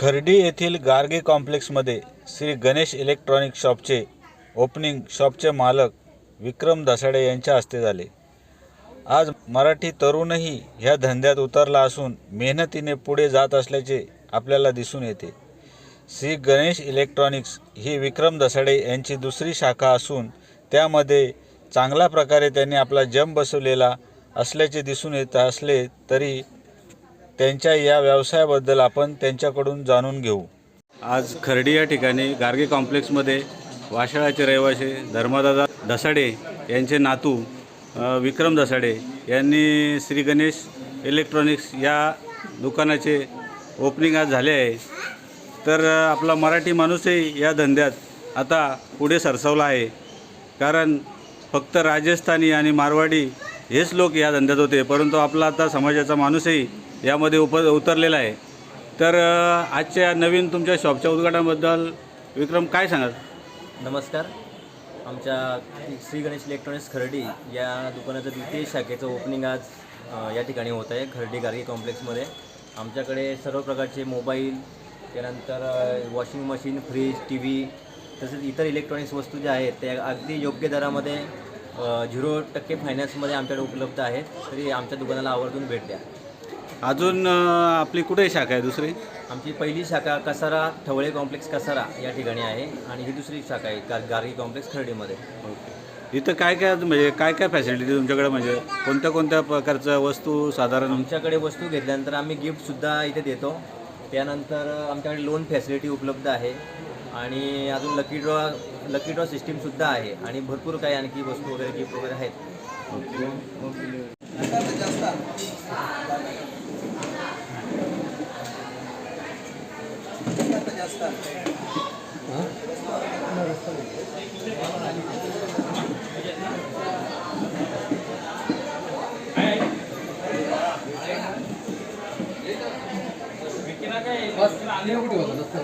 खर्डी येथील गार्गे कॉम्प्लेक्समध्ये श्री गणेश इलेक्ट्रॉनिक शॉपचे ओपनिंग शॉपचे मालक विक्रम दसाडे यांच्या हस्ते झाले. आज मराठी तरुणही ह्या धंद्यात उतरला असून मेहनतीने पुढे जात असल्याचे आपल्याला दिसून येते. श्री गणेश इलेक्ट्रॉनिक्स ही विक्रम दसाडे यांची दुसरी शाखा असून त्यामध्ये चांगल्या प्रकारे त्यांनी आपला जम बसवलेला असल्याचे दिसून येत असले तरी त्यांच्या या व्यवसायाबद्दल आपण त्यांच्याकडून जाणून घेऊ. आज खर्डी या ठिकाणी गार्गे कॉम्प्लेक्समध्ये वाशाळाचे रहिवासी धर्मदादा दसाडे यांचे नातू विक्रम दसाडे यांनी श्री गणेश इलेक्ट्रॉनिक्स या दुकानाचे ओपनिंग आज झाले आहे. तर आपला मराठी माणूसही या धंद्यात आता पुढे सरसावला आहे. कारण फक्त राजस्थानी आणि मारवाडी हेच लोक या धंद्यात होते परंतु आपला आता समाजाचा माणूसही यामध्ये उप उतरलेला आहे. तर आजच्या नवीन तुमच्या शॉपच्या उद्घाटनाबद्दल विक्रम काय सांगाल? नमस्कार. आमच्या श्री गणेश इलेक्ट्रॉनिक्स खर्डी या दुकानाचं द्वितीय शाखेचं ओपनिंग आज या ठिकाणी होत आहे खर्डी गार्गी कॉम्प्लेक्समध्ये. आमच्याकडे सर्व प्रकारचे मोबाईल त्यानंतर washing machine fridge T V तसेच इतर इलेक्ट्रॉनिक्स वस्तू ज्या आहेत त्या अगदी योग्य दरामध्ये झिरो टक्के फायनान्समध्ये आमच्याकडे उपलब्ध आहेत. तरी आमच्या दुकानाला आवर्जून भेट द्या. अजून आपली कुठे शाखा आहे दुसरी? आमची पहिली शाखा कसारा ठवळे कॉम्प्लेक्स कसारा या ठिकाणी आहे आणि ही दुसरी शाखा आहे गार गार्गी कॉम्प्लेक्स खर्डीमध्ये. ओके. इथं काय काय म्हणजे काय काय फॅसिलिटी तुमच्याकडे? म्हणजे कोणत्या कोणत्या प्रकारच्या वस्तू साधारण? आमच्याकडे वस्तू घेतल्यानंतर आम्ही गिफ्टसुद्धा इथे देतो. त्यानंतर आमच्याकडे लोन फॅसिलिटी उपलब्ध आहे आणि अजून लकी ड्रॉ लकी ड्रॉ सिस्टीमसुद्धा आहे आणि भरपूर काही आणखी वस्तू वगैरे गिफ्ट वगैरे आहेत. बस आने को रस्ता